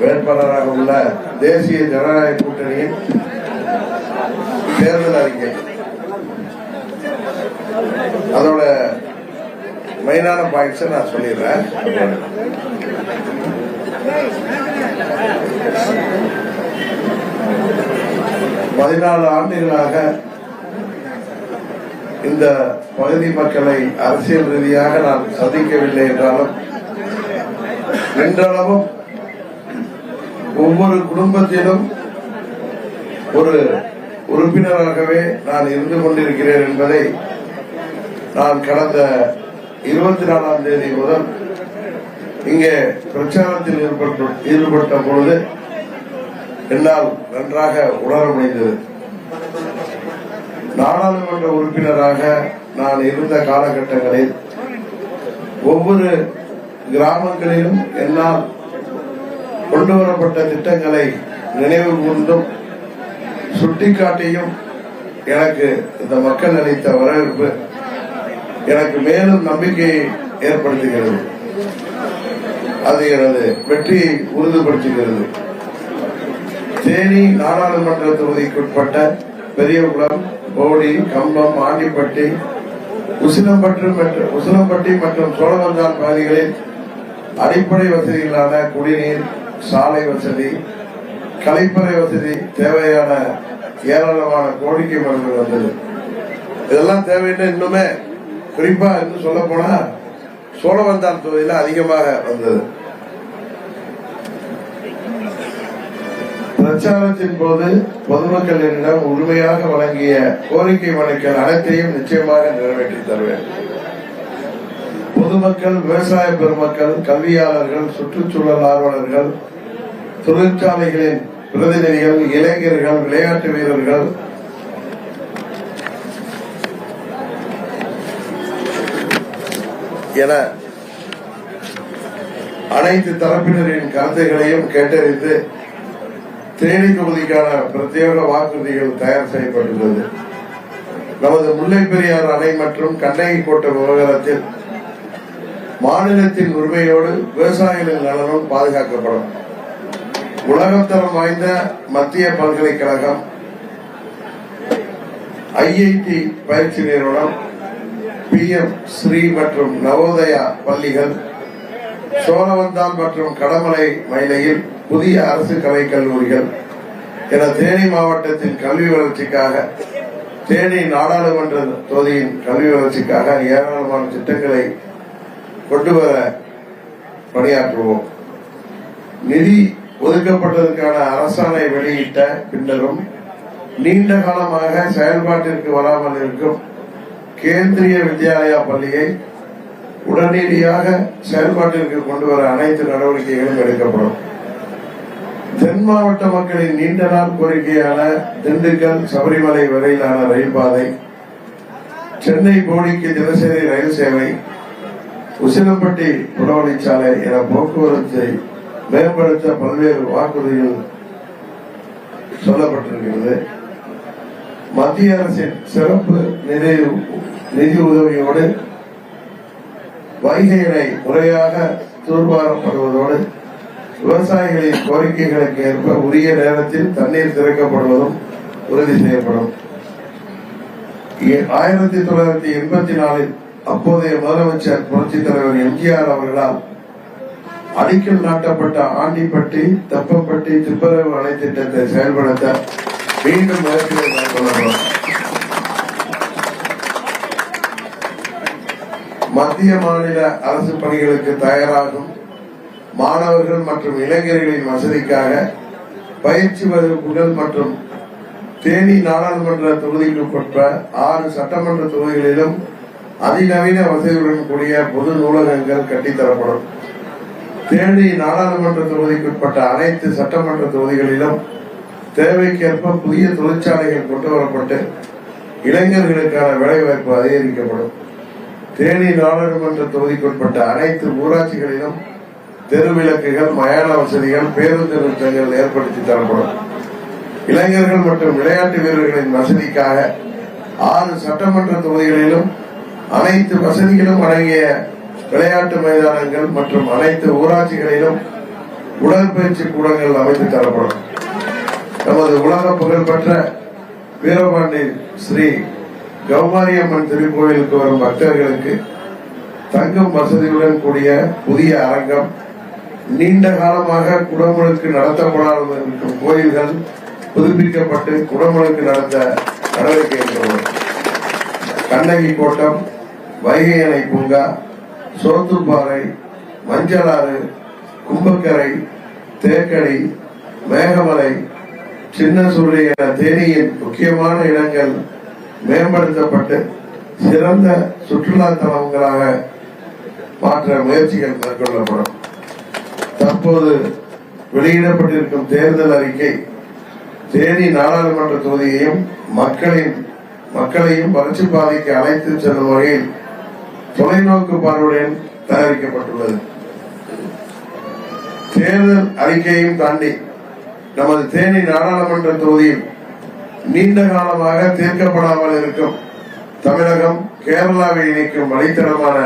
வேட்பாளராக உள்ள தேசிய ஜனநாயக கூட்டணியின் தேர்தல் அறிக்கை. அதோட மெயினான பாயிண்ட்ஸை நான் சொல்லிடுறேன். பதினாலு ஆண்டுகளாக இந்த பகுதி மக்களை அரசியல் ரீதியாக நான் சந்திக்கவில்லை என்றாலும் என்றளவும் ஒவ்வொரு குடும்பத்திலும் ஒரு உறுப்பினராகவே நான் இருந்து கொண்டிருக்கிறேன் என்பதை நான் கடந்த இருபத்தி நாலாம் தேதி முதல் இங்கே பிரச்சாரத்தில் ஈடுபட்ட பொழுது என்னால் நன்றாக உணர முடிந்தது. நாடாளுமன்ற உறுப்பினராக நான் இருந்த காலகட்டங்களில் ஒவ்வொரு கிராமங்களிலும் என்னால் கொண்டு வரப்பட்ட திட்டங்களை நினைவு கூர்ந்தும் சுட்டிக்காட்டியும் எனக்கு இந்த மக்கள் அளித்த வரவேற்பு எனக்கு மேலும் நம்பிக்கையை ஏற்படுத்துகிறது. அது எனது வெற்றியை உறுதிப்படுத்துகிறது. தேனி நாடாளுமன்ற தொகுதிக்குட்பட்ட பெரியகுளம் போடி கம்பம் ஆண்டிப்பட்டி உசிலம்பட்டு மற்றும் உசிலம்பட்டி மற்றும் சோழவந்தான் பகுதிகளில் அடிப்படை வசதிகளான குடிநீர் சாலை வசதி கலைப்பறை வசதி தேவையான ஏராளமான கோரிக்கை மனுக்கள் வந்தது. இதெல்லாம் தேவைன்னு இன்னுமே குறிப்பா இன்னும் சொல்ல போனா சோழவந்தான் தொகுதியில அதிகமாக வந்தது. பிரச்சாரத்தின் போது பொதுமக்கள் என்னிடம் உரிமையாக வழங்கிய கோரிக்கை மனுக்கள் அனைத்தையும் நிச்சயமாக நிறைவேற்றி தருவேன். பொதுமக்கள் விவசாய பெருமக்கள் கல்வியாளர்கள் சுற்றுச்சூழல் ஆர்வலர்கள் தொழிற்சாலைகளின் பிரதிநிதிகள் இளைஞர்கள் விளையாட்டு வீரர்கள். என அனைத்து தரப்பினரின் கருத்துகளையும் கேட்டறிந்து தேனி தொகுதிக்கான பிரத்யேக வாக்குறுதிகள் தயார் செய்யப்பட்டுள்ளது. நமது முல்லை பெரியார் அணை மற்றும் கண்ணகி கோட்டை விவகாரத்தில் மாநிலத்தின் உரிமையோடு விவசாயிகளின் நலனும் பாதுகாக்கப்படும். உலகத்தரம் வாய்ந்த மத்திய பல்கலைக்கழகம் ஐஐடி பயிற்சி நிறுவனம் பி எம் ஸ்ரீ மற்றும் நவோதயா பள்ளிகள் சோழவந்தான் மற்றும் கடமலை மயிலையில் புதிய அரசு கலைக் கல்லூரிகள் என தேனி மாவட்டத்தின் கல்வி வளர்ச்சிக்காக தேனி நாடாளுமன்ற தொகுதியின் கல்வி வளர்ச்சிக்காக ஏராளமான திட்டங்களை கொண்டு வர பணியாற்றுவோம். நிதி ஒதுக்கப்பட்டதற்கான அரசாணை வெளியிட்ட பின்னரும் நீண்ட காலமாக செயல்பாட்டிற்கு வராமல் இருக்கும் கேந்திரிய வித்யாலயா பள்ளியை உடனடியாக செயல்பாட்டிற்கு கொண்டு வர அனைத்து நடவடிக்கைகளும் எடுக்கப்படும். தென் மாவட்ட மக்களின் நீண்ட நாள் கோரிக்கையான திண்டுக்கல் சபரிமலை வரையிலான ரயில் பாதை சென்னை போடிக்கு தினசரி ரயில் சேவை உசிலம்பட்டி புறவழிச்சாலை என போக்குவரத்தை மேம்படுத்த பல்வேறு வாக்குறுதிகள் சொல்லப்பட்டிருக்கிறது. மத்திய அரசின் சிறப்பு நிதி நிதி உதவியோடு வைகைகளை முறையாக தூர்வாரப்படுவதோடு விவசாயிகளின் கோரிக்கைகளுக்கு ஏற்ப உரிய நேரத்தில் தண்ணீர் திறக்கப்படுவதும் உறுதி செய்யப்படும். ஆயிரத்தி தொள்ளாயிரத்தி எண்பத்தி நாலில் அப்போதைய முதலமைச்சர் புரட்சி தலைவர் எம்ஜிஆர் அவர்களால் அடிக்கல் நாட்டப்பட்ட ஆண்டிப்பட்டி தெப்பப்பட்டி துப்புரவு அணை திட்டத்தை செயல்படுத்த மீண்டும் மேற்கொள்ளப்படும். மத்திய மாநில அரசு பணிகளுக்கு தயாராகும் மாணவர்கள் மற்றும் இளைஞர்களின் வசதிக்காக பயிற்சி வகுப்புகள் மற்றும் தேனி நாடாளுமன்ற தொகுதிக்குட்பட்ட ஆறு சட்டமன்ற தொகுதிகளிலும் அதிநவீன வசதிகளுடன் கூடிய பொது நூலகங்கள் கட்டித்தரப்படும் தேனி நாடாளுமன்ற தொகுதிக்குட்பட்ட அனைத்து சட்டமன்ற தொகுதிகளிலும் தேவைக்கேற்ப புதிய தொழிற்சாலைகள் கொண்டு வரப்பட்டு இளைஞர்களுக்கான வேலைவாய்ப்பு அதிகரிக்கப்படும். தேனி நாடாளுமன்ற தொகுதிக்குட்பட்ட அனைத்து ஊராட்சிகளிலும் தெருவிளக்குகள் மயான வசதிகள் பேருந்து நிறுத்தங்கள் ஏற்படுத்தி தரப்படும். இளைஞர்கள் மற்றும் விளையாட்டு வீரர்களின் வசதிக்காக ஆறு சட்டமன்ற தொகுதிகளிலும் அனைத்து வசதிகளும் அடங்கிய விளையாட்டு மைதானங்கள் மற்றும் அனைத்து ஊராட்சிகளிலும் உடற்பயிற்சி கூடங்கள் அமைத்து தரப்படும். நமது உலக புகழ்பெற்ற வீரபாண்டி ஸ்ரீ கௌமாரியம்மன் திருக்கோயிலுக்கு வரும் பக்தர்களுக்கு தங்கும் வசதியுடன் கூடிய புதிய அரங்கம் நீண்ட காலமாக குடமுழுக்கு நடத்தப்படாமல் இருக்கும் கோயில்கள் புதுப்பிக்கப்பட்டு குடமுழுக்கு நடத்த நடவடிக்கை கண்ணகி கோட்டம் வைகை அணை பூங்கா சோத்துப்பாறை மஞ்சளாறு கும்பக்கரை தேக்கடி மேகமலை சின்ன சுருளி என தேனியின் முக்கியமான இடங்கள் மேம்படுத்தப்பட்டு சிறந்த சுற்றுலா தலங்களாக மாற்ற முயற்சிகள் மேற்கொள்ளப்படும். தற்போது வெளியிடப்பட்டிருக்கும் தேர்தல் அறிக்கை தேனி நாடாளுமன்ற தொகுதியையும் மக்களின் மக்களையும் வளர்ச்சி பாதைக்கு அழைத்து செல்லும் வகையில் தொலைநோக்கு பார்வையுடன் தயாரிக்கப்பட்டுள்ளது. தேர்தல் அறிக்கையையும் தாண்டி நமது தேனி நாடாளுமன்ற தொகுதியில் நீண்ட காலமாக தீர்க்கப்படாமல் இருக்கும் தமிழகம் கேரளாவை இணைக்கும் வழித்தடமான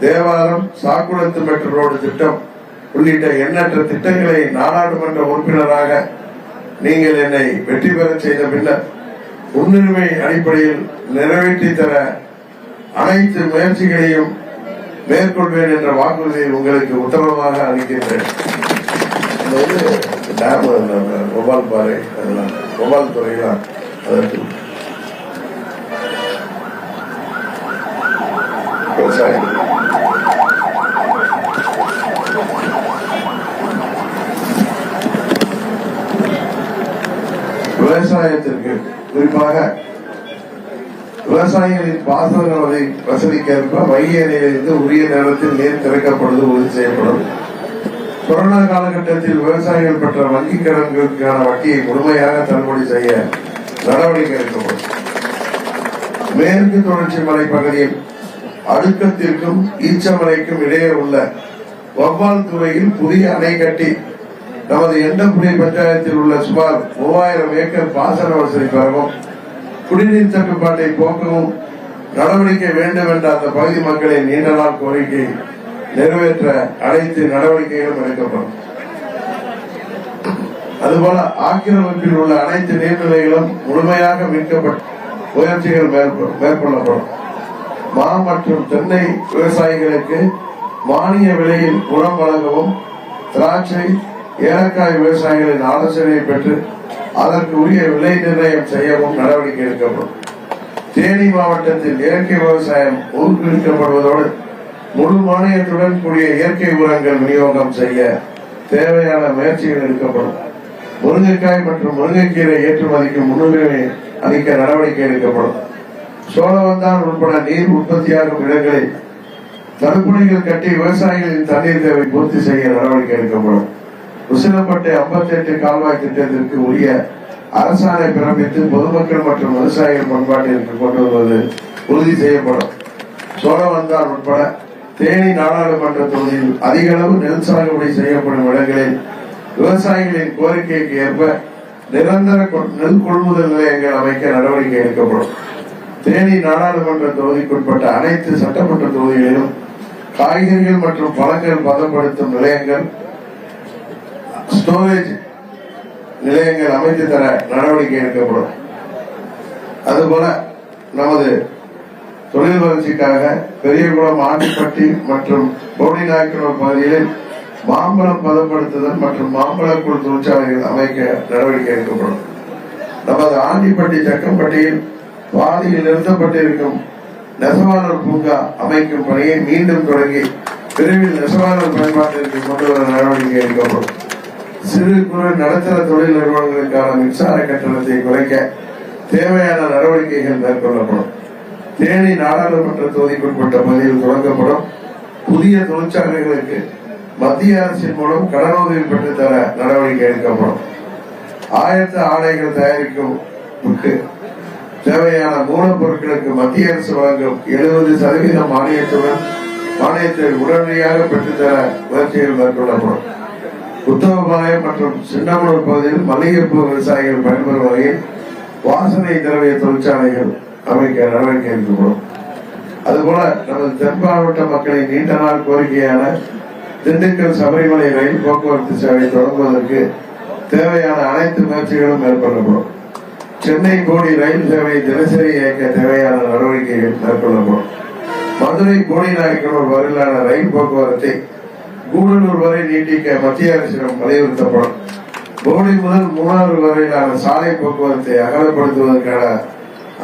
தேவாரம் சாக்குளத்து மெட்ரோ ரோடு திட்டம் உள்ளிட்ட எண்ணற்ற திட்டங்களை நாடாளுமன்ற உறுப்பினராக நீங்கள் என்னை வெற்றி பெற செய்த பின்னர் முன்னுரிமை அடிப்படையில் நிறைவேற்றி தர அனைத்து முயற்சிகளையும் மேற்கொள்வேன் என்ற வாக்குறுதியை உங்களுக்கு உத்தரவாக அளிக்கின்றேன். டேம் ஒபால் பாறை அதெல்லாம் ஒபால் துறையெல்லாம் அதற்கு விவசாயம் விவசாயத்திற்கு குறிப்பாக விவசாயிகளின் பாசன வசதிக்கேற்ப வைகை அணையிலிருந்து உரிய நேரத்தில் நீர் திறக்கப்படுவது உறுதி செய்யப்படும். கொரோனா காலகட்டத்தில் விவசாயிகள் பெற்ற வங்கி கடன்களுக்கான வட்டியை முழுமையாக தள்ளுபடி செய்ய நடவடிக்கை எடுக்கப்படும். மேற்கு தொடர்ச்சி மலை பகுதியில் அடுக்கத்திற்கும் ஈச்சமலைக்கும் இடையே உள்ள வவ்வால் துறையில் புதிய அணை கட்டி நமது எண்டபுரி பஞ்சாயத்தில் உள்ள சுமார் மூவாயிரம் ஏக்கர் பாசன வசதி பெறவும் குடிநீர் தட்டுப்பாட்டை போக்கவும் நடவடிக்கை வேண்டும் என்ற அந்த பகுதி மக்களின் நீண்ட நாள் கோரிக்கை நிறைவேற்ற அனைத்து நடவடிக்கைகளும் எடுக்கப்படும். அதுபோல ஆக்கிரமிப்பில் உள்ள அனைத்து நீர்நிலைகளும் முழுமையாக மீட்கப்பட்டு முயற்சிகள் மேற்கொ- மேற்கொள்ளப்படும். மா மற்றும் தென்னை விவசாயிகளுக்கு மானிய விலையில் உரம் வழங்கவும் திராட்சை ஏலக்காய் விவசாயிகளின் ஆலோசனையை பெற்று அதற்கு உரிய விலை நிர்ணயம் செய்யவும் நடவடிக்கை எடுக்கப்படும். தேனி மாவட்டத்தில் இயற்கை விவசாயம் ஊக்குவிக்கப்படுவதோடு முழு மானியத்துடன் கூடிய இயற்கை உரங்கள் விநியோகம் செய்ய தேவையான முயற்சிகள் எடுக்கப்படும். முருங்கைக்காய் மற்றும் முருங்கைக்கீரை ஏற்றுமதிக்கு முன்னுரிமை அளிக்க நடவடிக்கை எடுக்கப்படும். சோழவந்தான் உட்பட நீர் உற்பத்தியாகும் இடங்களில் தடுப்பணைகள் கட்டி விவசாயிகளின் தண்ணீர் தேவை பூர்த்தி செய்ய நடவடிக்கை எடுக்கப்படும். உசிலம்பட்டை 58 கால்வாய் திட்டத்திற்கு உரிய அரசாணை பிறப்பித்து பொதுமக்கள் மற்றும் விவசாயிகள் பண்பாட்டிற்கு கொண்டு வருவது உறுதி செய்யப்படும். சோழவந்தான் உட்பட தேனி நாடாளுமன்ற தொகுதியில் அதிக அளவு நெல் சாகுபடி செய்யப்படும் இடங்களில் விவசாயிகளின் கோரிக்கைக்கு ஏற்ப நிரந்தர கொ- நெல் கொள்முதல் நிலையங்கள் அமைக்க நடவடிக்கை எடுக்கப்படும். தேனி நாடாளுமன்ற தொகுதிக்குட்பட்ட அனைத்து சட்டமன்ற தொகுதிகளிலும் காய்கறிகள் மற்றும் பழங்கள் பதப்படுத்தும் நிலையங்கள் ஸ்டோரேஜ் நிலையங்கள் அமைத்து தர நடவடிக்கை எடுக்கப்படும். அதுபோல நமது தொழில் வளர்ச்சிக்காக பெரியகுளம் ஆண்டிப்பட்டி மற்றும் போடிநாயக்கனூர் பகுதிகளில் மாம்பழம் பதப்படுத்துதல் மற்றும் மாம்பழக்கூழ் தொழிற்சாலைகள் அமைக்க நடவடிக்கை எடுக்கப்படும். நமது ஆண்டிப்பட்டி சக்கம்பட்டியில் பாதியில் நிறுத்தப்பட்டிருக்கும் நெசவாளர் பூங்கா அமைக்கும் பணியை மீண்டும் தொடங்கி விரைவில் நெசவாளர் பயன்பாட்டிற்கு கொண்டு வர நடவடிக்கை எடுக்கப்படும். சிறு குறு நடுத்தர தொழில் நிறுவனங்களுக்கான மின்சார கட்டணத்தை குறைக்க தேவையான நடவடிக்கைகள் மேற்கொள்ளப்படும். தேனி நாடாளுமன்ற தொகுதிக்குட்பட்ட பகுதியில் தொடங்கப்படும் புதிய தொழிற்சாலைகளுக்கு மத்திய அரசின் மூலம் கடனுதவி பெற்றுத்தர நடவடிக்கை எடுக்கப்படும். ஆயத்த ஆடைகள் தயாரிக்கும் தேவையான மூலப்பொருட்களுக்கு மத்திய அரசு வழங்கும் எழுபது சதவீத மானியத்துடன் மானியத்தை உடனடியாக பெற்றுத்தர முயற்சிகள் மேற்கொள்ளப்படும். புத்தகபாளையம் மற்றும் சின்னமனூர் பகுதியில் மல்லிகைப்பூ விவசாயிகள் பயன்பெறும் வகையில் வாசனை திரவிய தொழிற்சாலைகள் அமைக்க நடவடிக்கை எடுக்கப்படும். அதுபோல நமது தென் மாவட்ட மக்களின் நீண்ட நாள் கோரிக்கையான திண்டுக்கல் சபரிமலை ரயில் போக்குவரத்து சேவை தொடங்குவதற்கு தேவையான அனைத்து முயற்சிகளும் மேற்கொள்ளப்படும். சென்னை கோடி ரயில் சேவை தினசரி இயக்க தேவையான நடவடிக்கைகள் மேற்கொள்ளப்படும். மதுரை கோடி நாயக்கனூர் வரையிலான ரயில் போக்குவரத்தை கூடலூர் வரை நீட்டிக்க மத்திய அரசிடம் வலியுறுத்தப்படும் போடி முதல் மூணாறு வரையிலான சாலை போக்குவரத்தை அகலப்படுத்துவதற்கான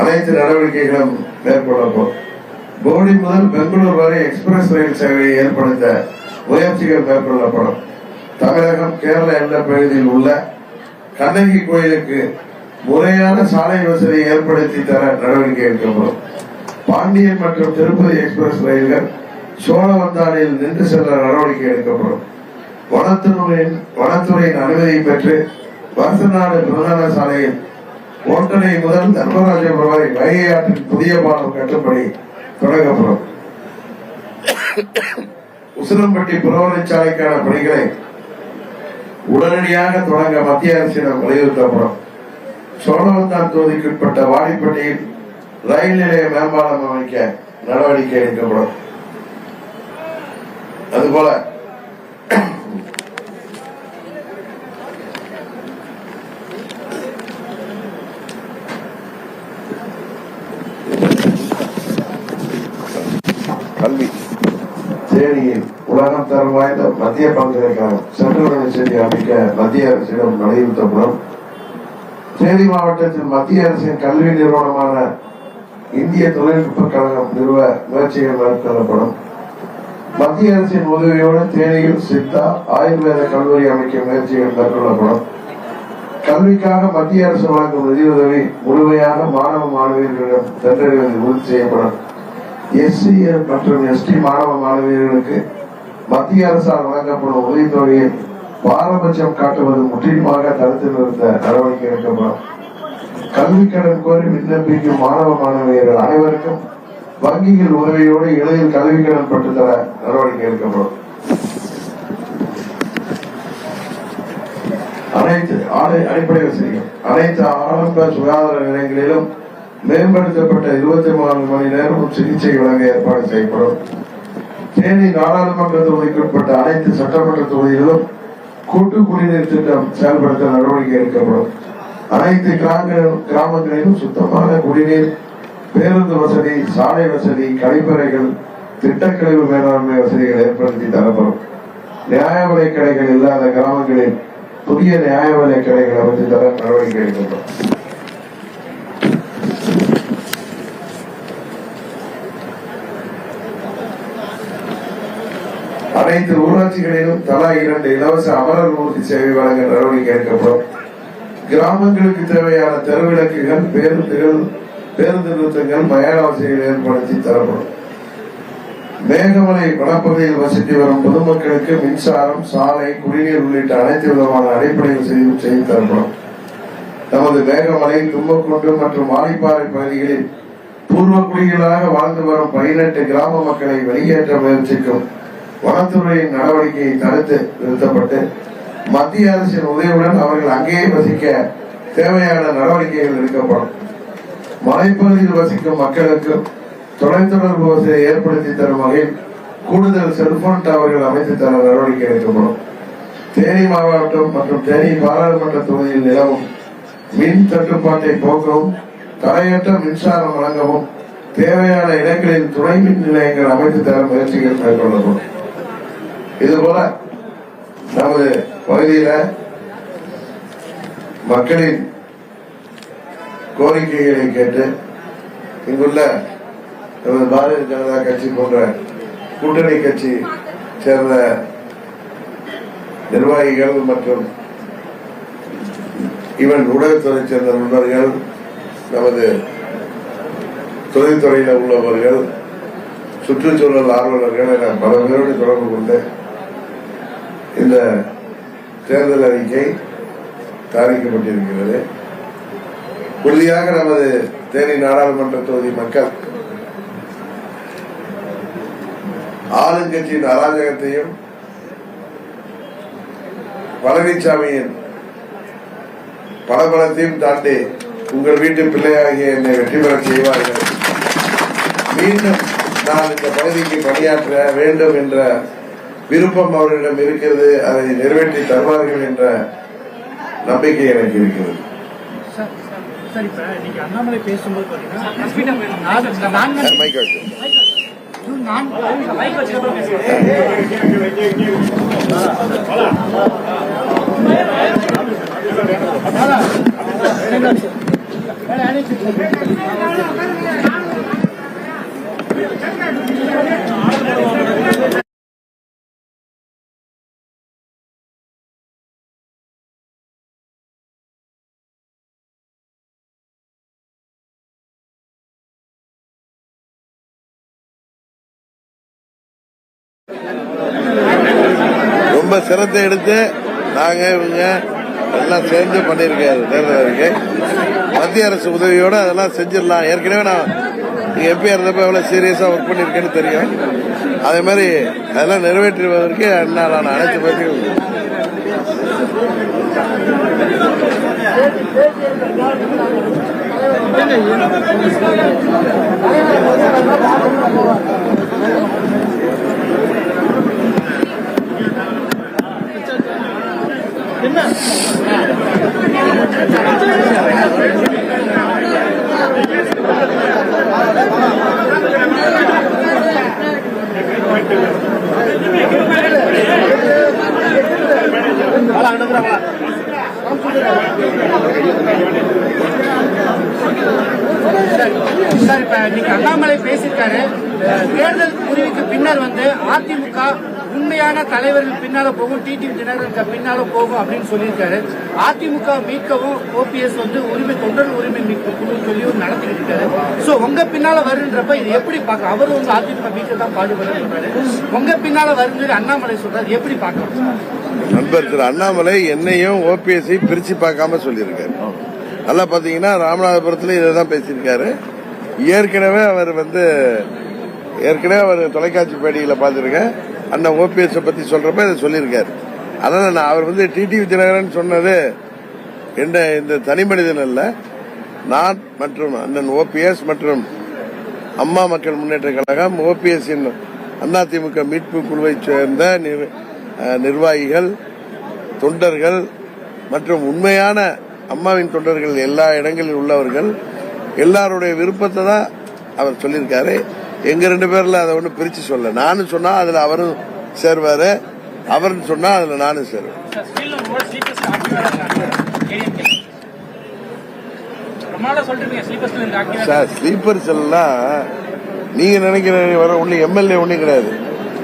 அனைத்து நடவடிக்கைகளும் மேற்கொள்ளப்படும் போடி முதல் பெங்களூர் வரை எக்ஸ்பிரஸ் ரயில் சேவையை ஏற்படுத்த முயற்சிகள் மேற்கொள்ளப்படும். தமிழகம் கேரள எல்லை பகுதியில் உள்ள கண்ணகி கோயிலுக்கு முறையான சாலை வசதியை ஏற்படுத்தி தர நடவடிக்கை எடுக்கப்படும். பாண்டியன் மற்றும் திருப்பதி எக்ஸ்பிரஸ் ரயில்கள் சோழவந்தானில் நின்று செல்ல நடவடிக்கை எடுக்கப்படும். வனத்துறையின் வனத்துறையின் அனுமதி பெற்று வருஷநாடு பிரதான சாலையில் ஒன்றனை முதல் தர்மராஜபுரம் வரை வைகை ஆற்றின் புதிய பாலம் கட்டுப்படி தொடங்கப்படும். உசிலம்பட்டி புறவழிச்சாலைக்கான பணிகளை உடனடியாக தொடங்க மத்திய அரசிடம் வலியுறுத்தப்படும். சோழவந்தான் தொகுதிக்குட்பட்ட வாடிப்பட்டியில் ரயில் நிலைய மேம்பாலம் அமைக்க நடவடிக்கை எடுக்கப்படும். அதுபோல கல்வி. தேனியில் உலகம் தரம் வாய்ந்த மத்திய பல்கலைக்கழகம். சென்ட்ரல் செய்தி அமைக்க மத்திய அரசிடம் வலியுறுத்தப்படும். தேனி மாவட்டத்தில் மத்திய அரசின் கல்வி நிறுவனமான இந்திய தொழில்நுட்ப கழகம் நிறுவ முயற்சிகள் மேற்கொள்ளப்படும். மத்திய அரசின் உதவியோடு தேனியில் சித்தா ஆயுர்வேத கல்லூரி அமைக்க முயற்சிகள் மேற்கொள்ளப்படும். கல்விக்காக மத்திய அரசு வழங்கும் நிதியுதவி முழுமையாக மாணவ மாணவியர்களிடம் சென்றடைவது உறுதி செய்யப்படும். எஸ்சி மற்றும் எஸ்டி மாணவ மாணவியர்களுக்கு மத்திய அரசால் வழங்கப்படும் உதவித்தொகையை பாரபட்சம் காட்டுவது முற்றிலுமாக தடுத்து நிறுத்த நடவடிக்கை எடுக்கப்படும். கல்வி கடன் கோரி விண்ணப்பிக்கும் மாணவ மாணவியர்கள் அனைவருக்கும் வங்கிகள் உதவியோடு இடையில் கல்வி கடன் பெற்றுத்தர நடவடிக்கை எடுக்கப்படும். அனைத்து அடிப்படை வசதிகள் அனைத்து ஆரம்ப சுகாதார நிலையங்களிலும் மேம்படுத்தப்பட்ட இருபத்தி நான்கு மணி நேரமும் சிகிச்சை வழங்க ஏற்பாடு செய்யப்படும். தேனி நாடாளுமன்ற தொகுதிக்குட்பட்ட அனைத்து சட்டமன்ற தொகுதிகளிலும் கூட்டு குடிநீர் திட்டம் செயல்படுத்த நடவடிக்கை எடுக்கப்படும். அனைத்து கிராம- கிராமங்களிலும் சுத்தமான குடிநீர் பேருந்து வசதி சாலை வசதி கழிப்பறைகள் திட்டக்கழிவு மேலாண்மை வசதிகள் ஏற்படுத்தி தரப்படும். நியாய விலை கடைகள் இல்லாத கிராமங்களில் புதிய நியாய விலை கடைகள் அமைத்து தர நடவடிக்கை எடுக்கப்படும். அனைத்து ஊராட்சிகளிலும் தலா இரண்டு இலவச அமரர் ஊர்தி சேவை வழங்க நடவடிக்கை எடுக்கப்படும். கிராமங்களுக்கு தேவையான தெருவிளக்குகள் பேருந்துகள் பேருந்து நிறுத்தங்கள் மயான வசதிகள் ஏற்படுத்தி தரப்படும். மேகமலை வனப்பகுதியில் வசித்து வரும் பொதுமக்களுக்கு மின்சாரம் சாலை குடிநீர் உள்ளிட்ட அனைத்து விதமான அடிப்படை வசதியும் செய்து தரப்படும். நமது மேகமலை தும்பக்குண்டு மற்றும் வாலிப்பாறை பகுதிகளில் பூர்வ குடிகளாக வாழ்ந்து வரும் பதினெட்டு கிராம மக்களை வெளியேற்ற முயற்சிக்கும் வனத்துறையின் நடவடிக்கையை தடுத்து நிறுத்தப்பட்டு மத்திய அரசின் உதவியுடன் அவர்கள் அங்கேயே வசிக்க தேவையான நடவடிக்கைகள் எடுக்கப்படும். மலைப்பகுதியில் வசிக்கும் மக்களுக்கு தொலைத்தொடர்பு வசதியை ஏற்படுத்தி தரும் வகையில் கூடுதல் செல்போன் டவர்கள் அமைத்து தர நடவடிக்கை எடுக்கப்படும். தேனி மாவட்டம் மற்றும் தேனி பாராளுமன்ற தொகுதியில் நிலவும் மின் தட்டுப்பாட்டை போக்கவும் தடையற்ற மின்சாரம் வழங்கவும் தேவையான இடங்களில் துணை மின் நிலையங்கள் அமைத்து தர முயற்சிகள் மேற்கொள்ளப்படும். இதுபோல நமது பகுதியில மக்களின் கோரிக்கைகளை கேட்டு இங்குள்ள நமது பாரதிய ஜனதா கட்சி போன்ற கூட்டணி கட்சி சேர்ந்த நிர்வாகிகள் மற்றும் இவன் ஊடகத்துறை சேர்ந்த நண்பர்கள் நமது தொழில்துறையில் உள்ளவர்கள் சுற்றுச்சூழல் ஆர்வலர்கள் என பல பேரோடு தொடர்பு கொண்டு இந்த தேர்தல் அறிக்கை தயாரிக்கப்பட்டிருக்கிறது. உறுதியாக நமது தேனி நாடாளுமன்ற தொகுதி மக்கள் ஆளுங்கட்சியின் அராஜகத்தையும் பழனிசாமியின் பலபலத்தையும் தாண்டி உங்கள் வீட்டு பிள்ளையாகிய என்னை வெற்றி பெற செய்வார்கள். மீண்டும் நான் இந்த பகுதிக்கு பணியாற்ற வேண்டும் என்ற விருப்பம் அவர்களிடம் இருக்கிறது. அதை நிறைவேற்றி தருவார்கள் என்ற நம்பிக்கை எனக்கு இருக்கிறது. சார் இப்போ இன்னைக்கு அண்ணாமலை பேசும்போது பார்த்தீங்கன்னா ரொம்ப சிரத்தை எடுத்து நாங்க இவங்க எல்லாம் சேர்ந்து பண்ணியிருக்காரு தேர்தல் அறிக்கை மத்திய அரசு உதவியோட அதெல்லாம் செஞ்சிடலாம் ஏற்கனவே நான் நீங்க எம்பியா இருந்தப்ப எவ்வளவு சீரியஸா ஒர்க் பண்ணியிருக்கேன்னு தெரியும் அதே மாதிரி அதெல்லாம் நிறைவேற்றுவதற்கு அண்ணா நான் அனைத்து you. சார் இப்ப இன்னைக்கு அண்ணாமலை பேசியிருக்காரு தேர்தல் முடிவுக்கு பின்னர் வந்து அதிமுக உண்மையான தலைவர்கள் பின்னால போகும் டிடிவி தினகரன் பின்னால போகும் அப்படின்னு சொல்லியிருக்காரு. அதிமுக மீட்கவும் ஓபிஎஸ் வந்து உரிமை தொண்டர் உரிமை மீட்பு குழு சொல்லி ஒரு நடத்திட்டு இருக்காரு. சோ உங்க பின்னால வருன்றப்ப இது எப்படி பார்க்க அவரும் வந்து அதிமுக மீட்க தான் பாடுபடுறாரு உங்க பின்னால வருன்னு அண்ணாமலை சொல்றாரு. எப்படி பார்க்கலாம் நண்பர் திரு அண்ணாமலை என்னையும் ஓபிஎஸ் பிரிச்சு பார்க்காம சொல்லியிருக்காரு. நல்லா பாத்தீங்கன்னா ராமநாதபுரத்துல இதை தான் பேசியிருக்காரு. ஏற்கனவே அவர் வந்து ஏற்கனவே அவர் தொலைக்காட்சி பேடியில் பார்த்துருக்கேன். அந்த ஓபிஎஸ் பத்தி சொல்றப்ப இதை சொல்லியிருக்காரு. அதனால நான் அவர் வந்து டிடிவி தினகரன் சொன்னது என்ன இந்த தனி மனிதன் அல்ல. நான் மற்றும் அண்ணன் ஓபிஎஸ் மற்றும் அம்மா மக்கள் முன்னேற்ற கழகம் ஓபிஎஸ் அதிமுக மீட்பு குழுவைச் சேர்ந்த நிர்- நிர்வாகிகள் தொண்டர்கள் மற்றும் உண்மையான அம்மாவின் தொண்டர்கள் எல்லா இடங்களில் உள்ளவர்கள் எல்லாருடைய விருப்பத்தை தான் அவர் சொல்லியிருக்காரு. எங்க ரெண்டு பேர்ல அதை ஒன்றும் பிரிச்சு சொல்ல. நானும் சொன்னா அதுல அவரும் சேர்வாரு. அவர்னு சொன்னா அதுல நானும் சேருவேன். சார் ஸ்லீப்பர் செல்லாம் நீங்க நினைக்கிற வர ஒண்ணு எம்எல்ஏ ஒண்ணும் கிடையாது.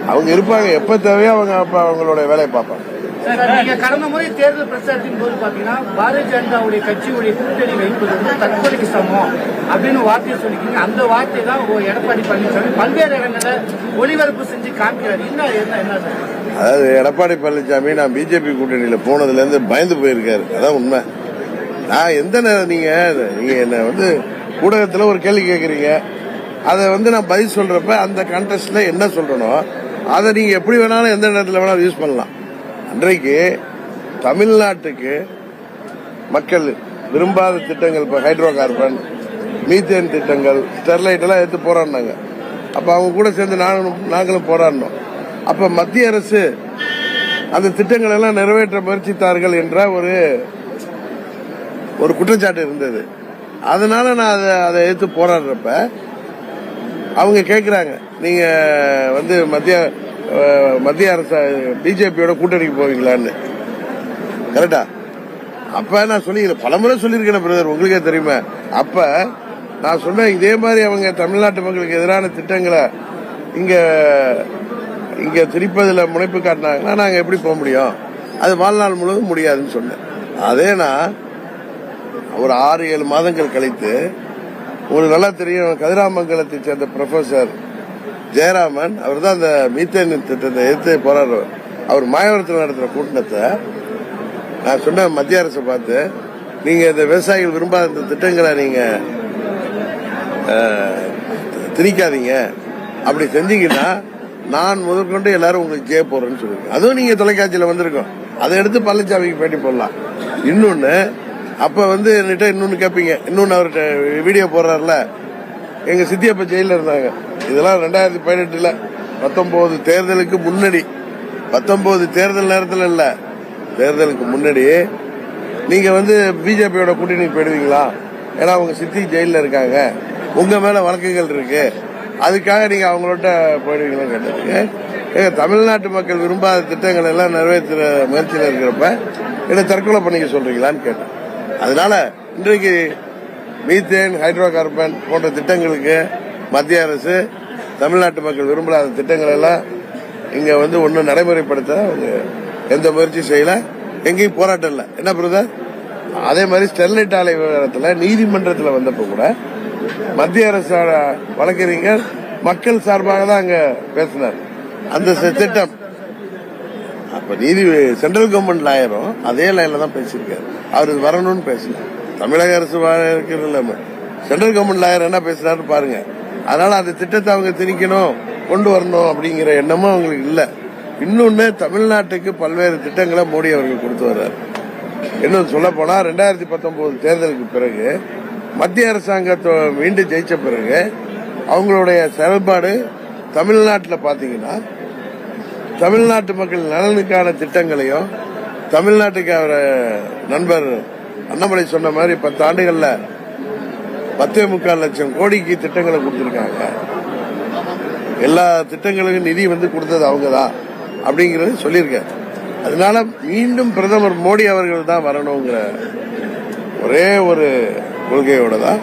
அவங்க இருப்பாங்க எப்ப தேவையோ அவங்க அப்ப அவங்களோட வேலையை பார்ப்பாங்க. நீங்க கடந்த முறை தேர்தல் பிரச்சாரத்தின் போது பாத்தீங்கன்னா பாரதிய ஜனதாவுடைய கட்சியுடைய கூட்டணி வைப்பது வந்து தற்கொலைக்கு சமம் அப்படின்னு வார்த்தையை சொல்லிக்கிங்க. அந்த வார்த்தை தான் எடப்பாடி பழனிசாமி பல்வேறு இடங்கள்ல ஒளிபரப்பு செஞ்சு காமிக்கிறார். என்ன என்ன என்ன அதாவது எடப்பாடி பழனிசாமி நான் பிஜேபி கூட்டணியில போனதுல இருந்து பயந்து போயிருக்காரு. அதான் உண்மை. நான் எந்த நேரம் நீங்க நீங்க என்ன வந்து ஊடகத்துல ஒரு கேள்வி கேட்குறீங்க அதை வந்து நான் பதில் சொல்றப்ப அந்த கண்டஸ்ட்ல என்ன சொல்றனோ அதை நீங்க எப்படி வேணாலும் எந்த நேரத்தில் வேணாலும் யூஸ் பண்ணலாம். அன்றைக்கு தமிழ்நாட்டுக்கு மக்கள் விரும்பாத திட்டங்கள் இப்போ ஹைட்ரோ கார்பன் மீத்தேன் திட்டங்கள் ஸ்டெர்லைட் எல்லாம் எடுத்து போராடினாங்க. அப்ப அவங்க கூட சேர்ந்து நாங்களும் நாங்களும் போராடினோம். அப்ப மத்திய அரசு அந்த திட்டங்கள் எல்லாம் நிறைவேற்ற முயற்சித்தார்கள் என்ற ஒரு ஒரு குற்றச்சாட்டு இருந்தது. அதனால நான் அதை அதை எடுத்து போராடுறப்ப அவங்க கேட்குறாங்க நீங்க வந்து மத்திய மத்திய அரசு பிஜேபியோட கூட்டணிக்கு போவீங்களான்னு. கரெக்டா? அப்ப நான் சொல்லிக்கிறேன் பலமுறை சொல்லியிருக்கேன் பிரதர் உங்களுக்கே தெரியுமா? அப்ப நான் சொன்னேன் இதே மாதிரி அவங்க தமிழ்நாட்டு மக்களுக்கு எதிரான திட்டங்களை இங்க இங்க திரிப்பதில் முனைப்பு காட்டினாங்கன்னா நாங்க எப்படி போக முடியும்? அது வாழ்நாள் முழுவதும் முடியாதுன்னு சொன்னேன். அதே நான் ஒரு ஆறு ஏழு மாதங்கள் கழித்து உங்களுக்கு நல்லா தெரியும் கதிராமங்கலத்தை சேர்ந்த ப்ரொஃபசர் ஜெயராமன் அவர் தான் அந்த மீத்தேன் திட்டத்தை எதிர்த்து போராடுறவர். அவர் மாயவரத்தில் நடத்துகிற கூட்டத்தை நான் சொன்னேன் மத்திய அரசை பார்த்து நீங்க இந்த விவசாயிகள் விரும்பாத இந்த திட்டங்களை நீங்க திணிக்காதீங்க. அப்படி செஞ்சீங்கன்னா நான் முதற்கொண்டு எல்லாரும் உங்களுக்கு ஜெய போறேன்னு சொல்லுங்க அதுவும் நீங்க தொலைக்காட்சியில வந்திருக்கோம். அதை எடுத்து பழனிசாமிக்கு பேட்டி போடலாம். இன்னொன்னு அப்ப வந்து என்கிட்ட இன்னொன்னு கேட்பீங்க இன்னொன்னு அவர்கிட்ட வீடியோ போடுறாருல. எங்க சித்தியப்ப ஜெயில இருந்தாங்க. இதெல்லாம் ரெண்டாயிரத்தி பதினெட்டுல பத்தொன்பது தேர்தலுக்கு முன்னாடி பத்தொன்பது தேர்தல் நேரத்தில் இல்ல தேர்தலுக்கு முன்னாடி நீங்க வந்து பிஜேபியோட கூட்டணி போயிடுவீங்களா? ஏன்னா அவங்க சித்தி ஜெயில இருக்காங்க. உங்க மேல வழக்குகள் இருக்கு. அதுக்காக நீங்க அவங்களோட போயிடுவீங்களான்னு கேட்டதுக்கு ஏங்க தமிழ்நாட்டு மக்கள் விரும்பாத திட்டங்கள் எல்லாம் நிறைவேற்றுற முயற்சியில் இருக்கிறப்ப என்ன தற்கொலை பண்ணிக்க சொல்றீங்களான்னு கேட்டேன். அதனால இன்றைக்கு மீத்தேன் ஹைட்ரோ கார்பன் போன்ற திட்டங்களுக்கு மத்திய அரசு தமிழ்நாட்டு மக்கள் விரும்பலாத திட்டங்கள் எல்லாம் இங்க வந்து ஒன்றும் நடைமுறைப்படுத்த அவங்க எந்த முயற்சி செய்யல. எங்கேயும் போராட்டம் இல்லை. என்ன பிரதர்? அதே மாதிரி ஸ்டெர்லைட் ஆலை விவகாரத்தில் நீதிமன்றத்தில் வந்தப்போ கூட மத்திய அரசோட வழக்கறிஞர் மக்கள் சார்பாக தான் அங்க பேசினார். அந்த திட்டம். அப்ப நீதி சென்ட்ரல் கவர்மெண்ட் லாயரும் அதே லைன்ல தான் பேசியிருக்காரு. அவர் இது வரணும்னு பேசல தமிழக அரசு இருக்கிறது இல்லாம சென்ட்ரல் கவர்மெண்ட் லாயர் என்ன பேசுறாரு பாருங்க. அதனால அந்த திட்டத்தை அவங்க திணிக்கணும் கொண்டு வரணும் அப்படிங்கிற எண்ணமும் அவங்களுக்கு இல்லை. இன்னொன்னு தமிழ்நாட்டுக்கு பல்வேறு திட்டங்களை மோடி அவர்கள் கொடுத்து வர்றாரு. இன்னும் சொல்ல போனா ரெண்டாயிரத்தி பத்தொன்பது தேர்தலுக்கு பிறகு மத்திய அரசாங்கத்தை மீண்டும் ஜெயிச்ச பிறகு அவங்களுடைய செயல்பாடு தமிழ்நாட்டில் பாத்தீங்கன்னா தமிழ்நாட்டு மக்கள் நலனுக்கான திட்டங்களையும் தமிழ்நாட்டுக்கு அவர் நண்பர் அண்ணாமலை சொன்ன மாதிரி பத்து ஆண்டுகள்ல பத்தே முக்கால் லட்சம் கோடிக்கு திட்டங்களை கொடுத்திருக்காங்க. எல்லா திட்டங்களுக்கும் நிதி வந்து கொடுத்தது அவங்க தான் அப்படிங்கறது சொல்லியிருக்காரு. அதனால மீண்டும் பிரதமர் மோடி அவர்கள் தான் வரணுங்கிற ஒரே ஒரு கொள்கையோட தான்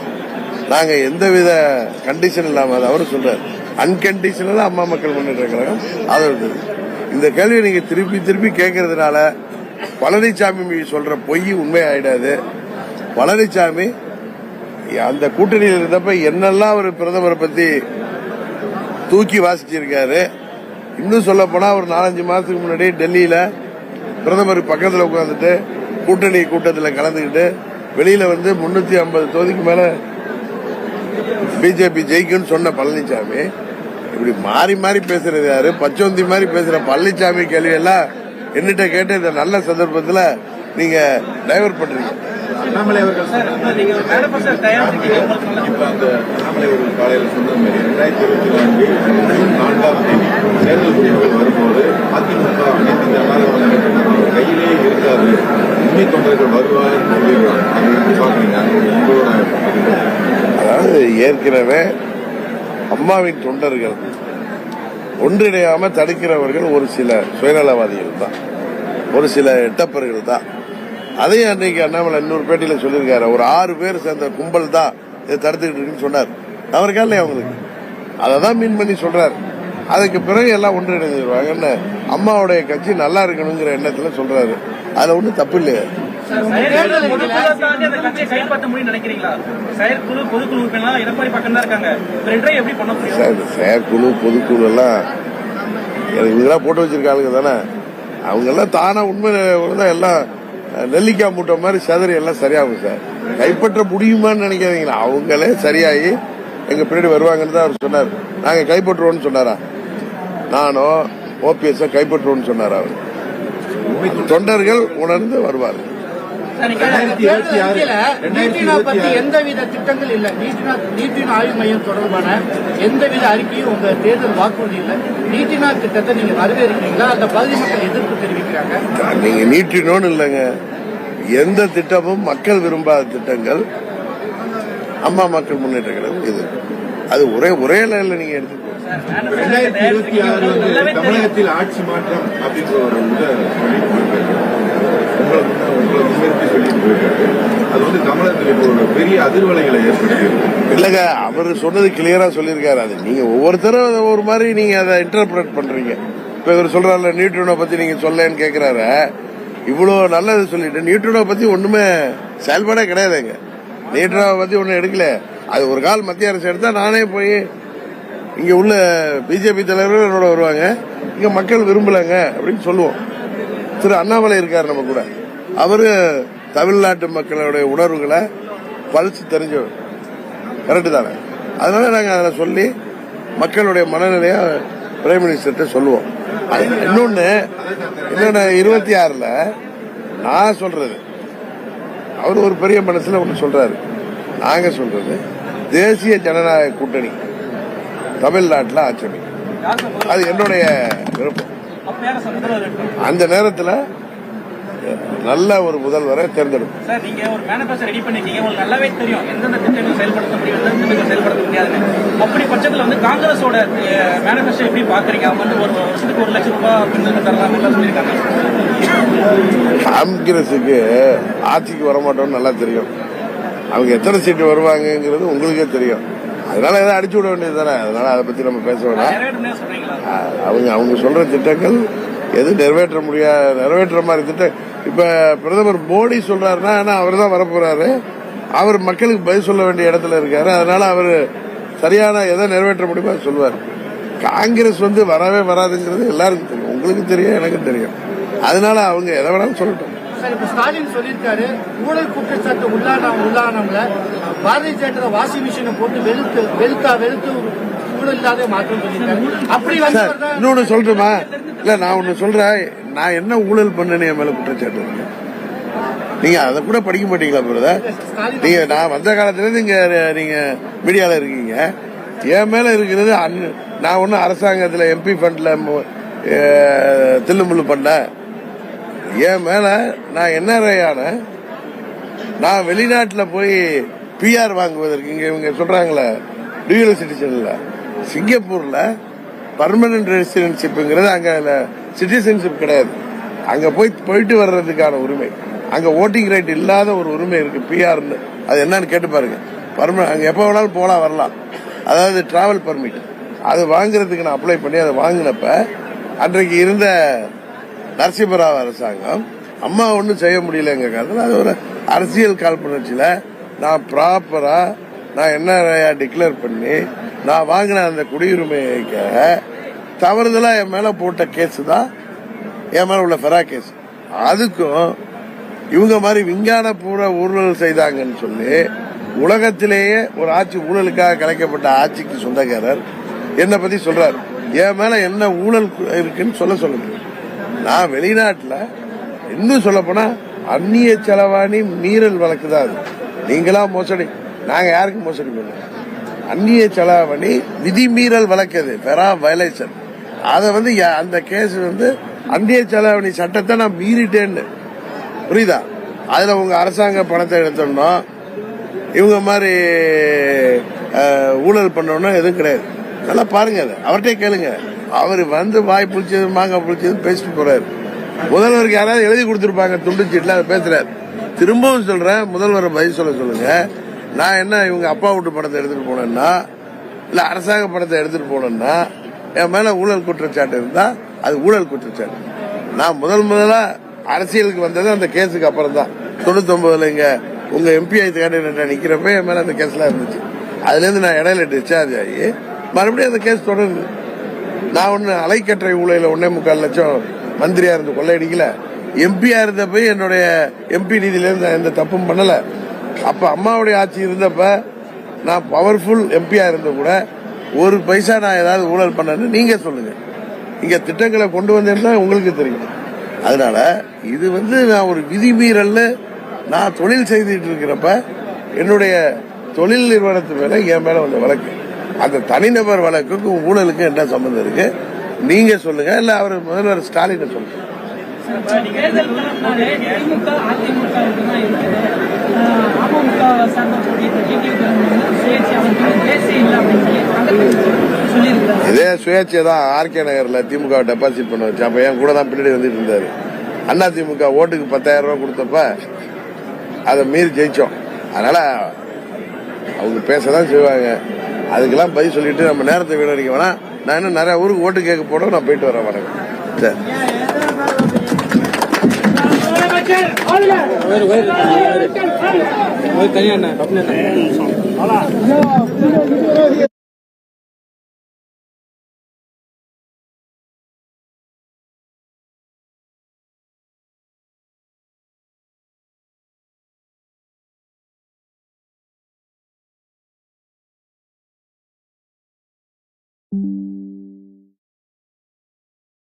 நாங்க எந்தவித கண்டிஷன் இல்லாம அது அவரு சொல்றாரு. அம்மா மக்கள் முன்னேற்ற கழகம் ஆதரவு இந்த கேள்வி நீங்க திருப்பி திருப்பி கேட்கறதுனால பழனிசாமி சொல்ற பொய் உண்மை ஆயிடாது பழனிசாமி அந்த கூட்டணியில் இருந்தப்ப என்னெல்லாம் அவர் பிரதமரை பத்தி தூக்கி வாசிச்சிருக்காரு. இன்னும் சொல்ல போனா ஒரு நாலஞ்சு மாசத்துக்கு முன்னாடி டெல்லியில பிரதமர் பக்கத்துல உட்காந்துட்டு கூட்டணி கூட்டத்தில் கலந்துக்கிட்டு வெளியில வந்து முன்னூத்தி ஐம்பது தொகுதிக்கு மேல பிஜேபி ஜெயிக்கும்னு சொன்ன பழனிசாமி இப்படி மாறி மாறி பேசுறது யாரு? பச்சோந்தி மாதிரி பேசுற பழனிசாமி கேள்வி எல்லாம் கேட்டு இந்த நல்ல சந்தர்ப்பத்துல நீங்க டைவர்ட் பண்றீங்க. அண்ணாமலை அவர்கள் இப்ப அந்த அண்ணாமலை அவர்கள் காலையில் சொன்ன மாதிரி ரெண்டாயிரத்தி இருபத்தி நான்கு நான்காம் தேதி தேர்தல் முடிவுகள் வரும்போது அதிமுக அனைத்து ஜனநாயக கையிலேயே இருக்காது. உண்மை தொண்டர்கள் வருவாங்கன்னு சொல்லிடுவாங்க அது எப்படி உங்களோட. அதாவது ஏற்கனவே அம்மாவின் தொண்டர்கள் ஒன்றிணையாம தடுக்கிறவர்கள் ஒரு சில சுயநலவாதிகள் தான். ஒரு சில எட்டப்பர்கள் தான். அதையும் அன்னைக்கு அண்ணாமலை இன்னொரு பேட்டியில சொல்லியிருக்காரு. ஒரு ஆறு பேர் சேர்ந்த கும்பல் தான் இதை தடுத்துக்கிட்டு இருக்குன்னு சொன்னார். அவருக்கா இல்லையா அவங்களுக்கு? அதை தான் மீன் பண்ணி சொல்றாரு. அதுக்கு பிறகு எல்லாம் ஒன்றிணைஞ்சிருவாங்கன்னு அம்மாவுடைய கட்சி நல்லா இருக்கணுங்கிற எண்ணத்துல சொல்றாரு. அதுல ஒன்றும் தப்பு இல்லையா. செயற்குழு பொதுக்குழு எல்லாம் இவங்கெல்லாம் போட்டு வச்சிருக்காளுங்க தானே. அவங்க எல்லாம் தானா உண்மை தான் எல்லாம் நெல்லிக்காய் மூட்டை மாதிரி சதுரி எல்லாம் சரியாகும் சார். கைப்பற்ற முடியுமான்னு நினைக்காதீங்களா? அவங்களே சரியாகி எங்கள் பின்னாடி வருவாங்கன்னு தான் அவர் சொன்னார். நாங்கள் கைப்பற்றுவோம்னு சொன்னாரா? நானும் ஓபிஎஸ்ஸை கைப்பற்றுவோம்னு சொன்னார் அவர்? தொண்டர்கள் உணர்ந்து வருவார்கள். பத்தி எந்தவித திட்டங்கள் இல்ல. நீட்டினா ஆய்வு மையம் தொடர்பான எந்தவித அறிக்கையும் உங்க தேர்தல் வாக்குறுதி இல்ல. நீட்டினா திட்டத்தை நீங்க வரவேற்கிறீங்களா? அந்த பகுதி மக்கள் எதிர்ப்பு தெரிவிக்கிறாங்க. நீங்க நீட்டினோன்னு இல்லைங்க. எந்த திட்டமும் மக்கள் விரும்பாத திட்டங்கள். அம்மா மக்கள் முன்னேற்ற கழகம் இது. அது ஒரே ஒரே லைன்ல நீங்க எடுத்துக்கோ. ரெண்டாயிரத்தி இருபத்தி ஆறு வந்து தமிழகத்தில் ஆட்சி மாற்றம் அப்படின்ற ஒரு இதை அது வந்து தமிழகத்தில் ஒரு பெரிய அதிர்வலைகளை ஏற்படுத்தியிருக்கு இல்லங்க அவர் சொன்னது கிளியரா சொல்லியிருக்காரு. அது நீங்க ஒவ்வொருத்தரும் அதை ஒரு மாதிரி நீங்க அதை இன்டர்பிரட் பண்றீங்க. இப்ப இவர் சொல்றாருல நியூட்ரனை பத்தி நீங்க சொல்லன்னு கேக்குறாரு. இவ்வளவு நல்லது சொல்லிட்டு நியூட்ரனை பத்தி ஒண்ணுமே செயல்பாடே கிடையாதுங்க. நியூட்ரனை பத்தி ஒன்றும் எடுக்கல. அது ஒரு கால் மத்திய அரசு எடுத்தா நானே போய் இங்க உள்ள பிஜேபி தலைவர்கள் என்னோட வருவாங்க. இங்க மக்கள் விரும்பலங்க அப்படின்னு சொல்லுவோம். திரு அண்ணாமலை இருக்காரு நம்ம கூட. அவரு தமிழ்நாட்டு மக்களுடைய உணர்வுகளை பழிச்சு தெரிஞ்சவர். கரெக்டு தானே? அதனால நாங்கள் அதில் சொல்லி மக்களுடைய மனநிலைய பிரைம் மினிஸ்டர்கிட்ட சொல்லுவோம். இன்னொன்று இன்னொன்னு இன்னொன்னு இருபத்தி ஆறுல நான் சொல்றது. அவர் ஒரு பெரிய மனசுல ஒன்று சொல்றாரு. நாங்க சொல்றது தேசிய ஜனநாயக கூட்டணி தமிழ்நாட்டில் ஆட்சி அது என்னுடைய விருப்பம். அந்த நேரத்தில் நல்ல ஒரு முதல்வரை தேர்ந்தெடுக்கும். சார் நீங்க ஒரு மேனிபெஸ்டோ ரெடி பண்ணிருக்கீங்க. உங்களுக்கு நல்லாவே தெரியும். எந்தெந்த திட்டங்கள் செயல்படுத்த முடியும் எந்தெந்த திட்டங்கள் செயல்படுத்த முடியாதுன்னு. அப்படி பட்சத்துல வந்து காங்கிரஸோட மேனிபெஸ்டோ எப்படி பாக்குறீங்க? அவங்க வந்து ஒரு வருஷத்துக்கு ஒரு லட்சம் ரூபாய் தரலாம் சொல்லியிருக்காங்க. காங்கிரஸுக்கு ஆட்சிக்கு வரமாட்டோம்னு நல்லா தெரியும். அவங்க எத்தனை சீட்டு வருவாங்கங்கிறது உங்களுக்கே தெரியும். அதனால ஏதாவது அடிச்சு விட வேண்டியது தானே? அதனால அதை பத்தி நம்ம பேச அஹ் அவங்க அவங்க சொல்ற திட்டங்கள் எது நிறைவேற்ற முடியாது நிறைவேற்ற மாதிரி திட்டம் இப்ப பிரதமர் மோடி சொல்றாருன்னா ஆனா அவர் தான் வரப்போறாரு. அவர் மக்களுக்கு பதில் சொல்ல வேண்டிய இடத்துல இருக்காரு. அதனால அவர் சரியான எதை நிறைவேற்ற முடியுமோ அதை சொல்லுவார் காங்கிரஸ் வந்து வரவே வராதுங்கிறது எல்லாருக்கும் தெரியும். உங்களுக்கு தெரியும் எனக்கும் தெரியும். அதனால அவங்க எதை வேணாலும் சொல்லட்டும். சார் இப்ப ஸ்டாலின் சொல்லியிருக்காரு ஊழல் குற்றச்சாட்டு உள்ளான உள்ளானவங்கள பாரதிய ஜனதா வாஷிங் மிஷினை போட்டு வெளுத்து வெளுத்தா வெளுத்து ஊழல் இல்லாத மாற்றம் சொல்லியிருக்காரு. அப்படி இன்னொன்னு சொல்லட்டுமா இல்ல நான் ஒண்ணு சொல்றேன். நான் என்ன ஊழல் பண்ணேன்னு என் மேல குற்றச்சாட்டு இருக்கு? நீங்க அதை கூட படிக்க மாட்டீங்களா பிரதர் நீங்க நான் வந்த காலத்துல இருந்து இங்க நீங்க மீடியால இருக்கீங்க. என் மேல இருக்கிறது அன்- நான் ஒன்னும் அரசாங்கத்துல எம்பி ஃபண்ட்ல தில்லுமுள்ளு பண்ணல. என் மேல நான் என்ன நான் வெளிநாட்டுல போய் பிஆர் வாங்குவதற்கு இங்க இவங்க சொல்றாங்களே டியூரல் சிட்டிசன்ல சிங்கப்பூர்ல பர்மனன்ட் ரெசிடென்ஷிப்புங்கிறது அங்க சிட்டிசன்ஷிப் கிடையாது. அங்க போய் போயிட்டு வர்றதுக்கான உரிமை. அங்க ஓட்டிங் ரைட் இல்லாத ஒரு உரிமை இருக்கு பிஆர்னு அது என்னன்னு கேட்டு பாருங்க. பர்ம அங்க எப்போ வேணாலும் போலாம் வரலாம். அதாவது டிராவல் பர்மிட் அது வாங்குறதுக்கு நான் அப்ளை பண்ணி அதை வாங்கினப்ப அன்றைக்கு இருந்த நரசிம்மராவ் அரசாங்கம் அம்மா ஒன்றும் செய்ய முடியலங்க காலத்தில் அது ஒரு அரசியல் காழ்ப்புணர்ச்சியில நான் ப்ராப்பராக நான் என்ன டிக்ளேர் பண்ணி நான் வாங்கின அந்த குடியுரிமைக்க தவறுதலாக என் மேல போட்ட கேஸ் தான் என் மேல உள்ள ஃபெரா கேஸ். அதுக்கும் இவங்க மாதிரி விஞ்ஞான பூர்வ ஊழல் செய்தாங்கன்னு சொல்லி உலகத்திலேயே ஒரு ஆட்சி ஊழலுக்காக கலைக்கப்பட்ட ஆட்சிக்கு சொந்தக்காரர் என்னை பத்தி சொல்றாரு. என் மேல என்ன ஊழல் இருக்குன்னு சொல்ல சொல்லுங்க. நான் வெளிநாட்டில் இன்னும் சொல்ல போனா அந்நிய செலவாணி மீறல் வழக்கு தான் அது. நீங்களா மோசடி. நாங்க யாருக்கு மோசடி பண்ணுவோம் அந்நிய செலவாணி விதி மீறல் வழக்கு அது. FERA violation. அதை வந்து யா- அந்த கேஸ் வந்து அந்திய செலாவணி சட்டத்தை நான் மீறிட்டேன்னு. புரியுதா? அதில் உங்கள் அரசாங்க பணத்தை எடுத்தோம்னா இவங்க மாதிரி ஊழல் பண்ணோம்னா எதுவும் கிடையாது. நல்லா பாருங்க அதை. அவர்கிட்டயே கேளுங்க. அவர் வந்து வாய் பிடிச்சது மாங்காய் பிடிச்சது பேசிட்டு போறாரு. முதல்வருக்கு யாராவது எழுதி கொடுத்துருப்பாங்க துண்டு சீட்டில் அதை பேசுறாரு. திரும்பவும் சொல்றேன் முதல்வரை பதில் சொல்ல சொல்லுங்க. நான் என்ன இவங்க அப்பா வீட்டு பணத்தை எடுத்துட்டு போனேன்னா இல்ல அரசாங்க பணத்தை எடுத்துட்டு போனேன்னா என் மேலே ஊழல் குற்றச்சாட்டு இருந்தால் அது ஊழல் குற்றச்சாட்டு. நான் முதல் முதலாக அரசியலுக்கு வந்தது அந்த கேஸுக்கு அப்புறம் தான் தொண்ணூத்தொம்பதுல இங்க உங்க எம்பி கேண்டிடேட்டா நிக்கிறப்ப என் மேல அந்த கேஸ்லாம் இருந்துச்சு. அதுலேருந்து நான் இடையில டிஸ்சார்ஜ் ஆகி மறுபடியும் அந்த கேஸ் தொடருது. நான் ஒன்று அலைக்கற்றை ஊழல ஒன்னே முக்கால் லட்சம் மந்திரியா இருந்து கொள்ளையடிக்கல. எம்பியா இருந்தப்ப என்னுடைய எம்பி நிதியிலேருந்து நான் எந்த தப்பும் பண்ணல. அப்ப அம்மாவுடைய ஆட்சி இருந்தப்ப நான் பவர்ஃபுல் எம்பியா இருந்த கூட ஒரு பைசா நான் ஏதாவது ஊழல் பண்ணேன்னு நீங்க சொல்லுங்க. இங்க திட்டங்களை கொண்டு வந்தேன்னா உங்களுக்கு தெரியும். அதனால இது வந்து நான் ஒரு விதிமீறல்ல நான் தொழில் செய்துட்டு இருக்கிறப்ப என்னுடைய தொழில் நிறுவனத்து மேல என் மேல வந்த வழக்கு. அந்த தனிநபர் வழக்குக்கும் ஊழலுக்கும் என்ன சம்பந்தம் இருக்கு? நீங்க சொல்லுங்க. இல்ல அவர் முதல்வர் ஸ்டாலின் சொல்லுங்க தேர்தல் களம்னாலே திமுக அதிமுக தான் இருக்குது ஆஹ் டிடிவி சுயேட்சை பேசே இல்லை அப்படின்னு சொல்லி இதே சுயேட்சை தான் ஆர்கே நகர்ல திமுக டெபாசிட் பண்ண வச்சு. அப்ப என் கூட தான் பின்னாடி வந்துட்டு இருந்தாரு. அண்ணா திமுக ஓட்டுக்கு பத்தாயிரம் ரூபாய் கொடுத்தப்ப அதை மீறி ஜெயிச்சோம். அதனால அவங்க பேசதான் செய்வாங்க. அதுக்கெல்லாம் பதில் சொல்லிட்டு நம்ம நேரத்தை வீணடிக்க வேணாம். நான் இன்னும் நிறைய ஊருக்கு ஓட்டு கேட்க போனோம் நான் போயிட்டு வரேன் வணக்கம். சரி. தனியா